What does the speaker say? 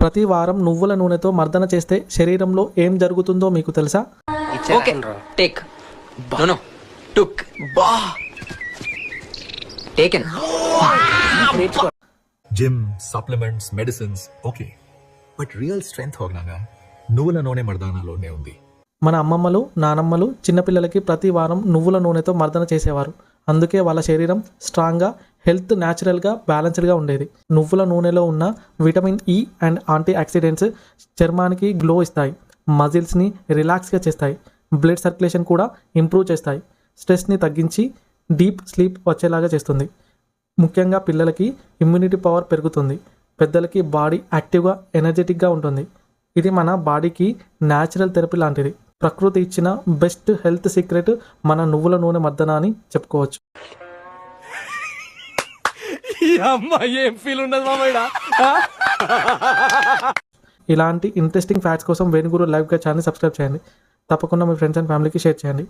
ప్రతి వారం నువ్వుల నూనెతో మర్దన చేస్తే శరీరంలో ఏం జరుగుతుందో మీకు తెలుసా? Take gym supplements medicines okay but real strength హోగ్నాగా నువ్వుల నూనె మర్దానాలోనే ఉంది. మన అమ్మమ్మలు నానమ్మలు చిన్నపిల్లలకి ప్రతి వారం నువ్వుల నూనెతో మర్దన చేసేవారు. అందుకే వాళ్ళ శరీరం స్ట్రాంగ్గా హెల్త్ న్యాచురల్గా బ్యాలెన్స్డ్గా ఉండేది. నువ్వుల నూనెలో ఉన్న vitamin E and antioxidants చర్మానికి గ్లో ఇస్తాయి. మజిల్స్ని రిలాక్స్గా చేస్తాయి. బ్లడ్ సర్క్యులేషన్ కూడా ఇంప్రూవ్ చేస్తాయి. స్ట్రెస్ని తగ్గించి డీప్ స్లీప్ వచ్చేలాగా చేస్తుంది. ముఖ్యంగా పిల్లలకి ఇమ్యూనిటీ పవర్ పెరుగుతుంది. పెద్దలకి బాడీ యాక్టివ్గా ఎనర్జెటిక్గా ఉంటుంది. ఇది మన బాడీకి న్యాచురల్ థెరపీ లాంటిది. ప్రకృతి ఇచ్చిన బెస్ట్ హెల్త్ సీక్రెట్ మన నువ్వుల నూనె మద్దన అని చెప్పుకోవచ్చు. అమ్మ ఏం ఫీల్ ఉండదు ఇలాంటి ఇంట్రెస్టింగ్ ఫ్యాక్ట్స్ కోసం వేణుగురు లైవ్గా ఛానల్ సబ్స్క్రైబ్ చేయండి. తప్పకుండా మీ ఫ్రెండ్స్ అండ్ ఫ్యామిలీకి షేర్ చేయండి.